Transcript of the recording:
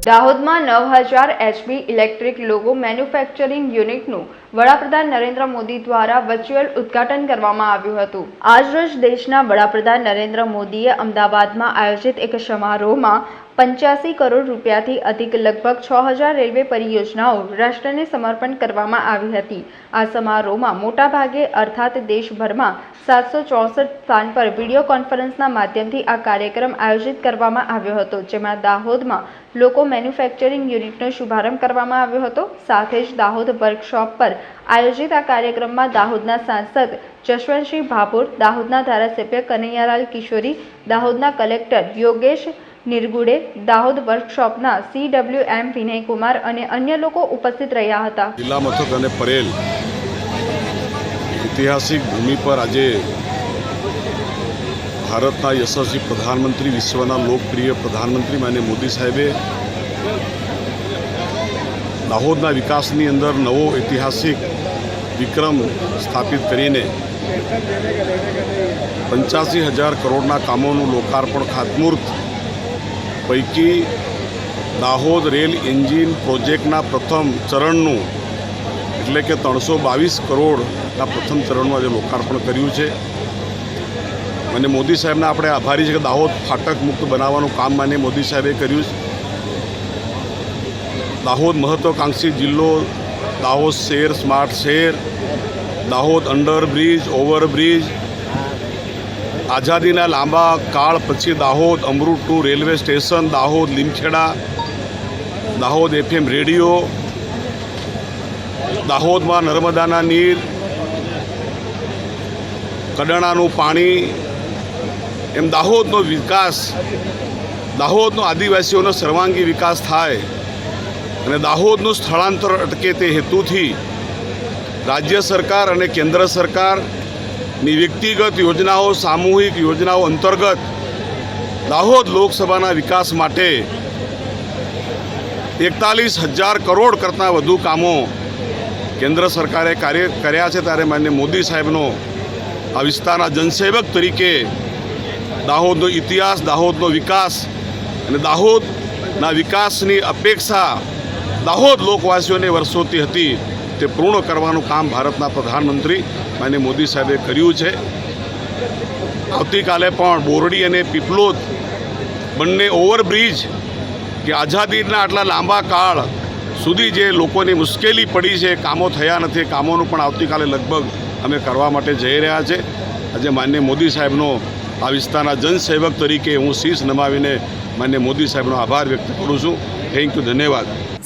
દાહોદમાં નવ હજાર એચપી ઇલેક્ટ્રિક લોગો મેન્યુફેક્ચરિંગ યુનિટનું વડાપ્રધાન નરેન્દ્ર મોદી દ્વારા વર્ચ્યુઅલ ઉદ્ઘાટન કરવામાં આવ્યું હતું. આજરોજ દેશના વડાપ્રધાન નરેન્દ્ર મોદીએ અમદાવાદમાં આયોજિત એક સમારોહમાં પંચ્યાસી કરોડ રૂપિયાથી અધિક લગભગ છ હજાર રેલવે પરિયોજનાઓ રાષ્ટ્રને સમર્પણ કરવામાં આવી હતી. આ સમારોહમાં મોટાભાગે અર્થાત દેશભરમાં સાતસો ચોસઠ સ્થાન પર વીડિયો કોન્ફરન્સના માધ્યમથી આ કાર્યક્રમ આયોજિત કરવામાં આવ્યો હતો, જેમાં દાહોદમાં લોકો મેન્યુફેક્ચરિંગ યુનિટનો શુભારંભ કરવામાં આવ્યો હતો. સાથે જ દાહોદ વર્કશોપ પર આયોજિત આ કાર્યક્રમમાં દાહોદના સાંસદ જશવંતસિંહ ભાભોર દાહોદના ધારાસભ્ય કનૈયાલાલ કિશોરી, દાહોદના કલેક્ટર યોગેશ નિર્ગુડે, દાહોદ વર્કશોપના સીડબ્લ્યુએમ વિનયકુમાર અને અન્ય લોકો ઉપસ્થિત રહ્યા હતા. જિલ્લા મથક અને પરેલ ઐતિહાસિક ભૂમિ પર આજે ભારતના યશસ્વી પ્રધાનમંત્રી, વિશ્વના લોકપ્રિય પ્રધાનમંત્રી માન્ય મોદી સાહેબે દાહોદના વિકાસની અંદર નવો ઐતિહાસિક વિક્રમ સ્થાપિત કરીને પંચ્યાસી હજાર કરોડના કામોનું લોકાર્પણ ખાતમુહૂર્ત પૈકી દાહોદ રેલ એન્જિન પ્રોજેક્ટના પ્રથમ ચરણનું એટલે કે ત્રણસો બાવીસ કરોડના પ્રથમ ચરણનું આજે લોકાર્પણ કર્યું છે. અને મોદી સાહેબના આપણે આભારી છે કે દાહોદ ફાટક મુક્ત બનાવવાનું કામ માન્ય મોદી સાહેબે કર્યું છે. દાહોદ મહત્વાકાંક્ષી જિલ્લો, દાહોદ શહેર, સ્માર્ટ શહેર, દાહોદ અંડરબ્રિજ, ઓવરબ્રિજ, આઝાદીના લાંબા કાળ પછી Dahod Amrit two railway station, Dahod Limkheda Dahod FM radio, દાહોદમાં નર્મદાના નીર, કડાણાનું પાણી, એમ દાહોદનો વિકાસ, દાહોદનો આદિવાસીઓનો સર્વાંગી વિકાસ થાય. અને દાહોદનું સ્થળાંતર અટકે તે હેતુથી રાજ્ય સરકાર અને કેન્દ્ર સરકારની વ્યક્તિગત યોજનાઓ, સામૂહિક યોજનાઓ અંતર્ગત દાહોદ લોકસભાના વિકાસ માટે એકતાલીસ હજાર કરોડ કરતાં વધુ કામો કેન્દ્ર સરકારે કાર્ય કર્યા છે. ત્યારે માન્ય મોદી સાહેબનો આ વિસ્તારના જનસેવક તરીકે દાહોદનો ઇતિહાસ, દાહોદનો વિકાસ અને દાહોદના વિકાસની અપેક્ષા દાહોદ લોકવાસીઓને વર્ષોથી હતી તે પૂર્ણ કરવાનું કામ ભારતના પ્રધાનમંત્રી માન્ય મોદી સાહેબે કર્યું છે. આવતીકાલે પણ બોરડી અને પીપલોદ બંને ઓવરબ્રિજ કે આઝાદીના આટલા લાંબા કાળ સુધી જે લોકોની મુશ્કેલી પડી છે, કામો થયા નથી, કામોનું પણ આવતીકાલે લગભગ અમે કરવા માટે જઈ રહ્યા છે. આજે માન્ય મોદી સાહેબનો આ વિસ્તારના જનસેવક તરીકે હું શીશ નમાવીને માન્ય મોદી સાહેબનો આભાર વ્યક્ત કરું છું. થેન્ક યુ ધન્યવાદ.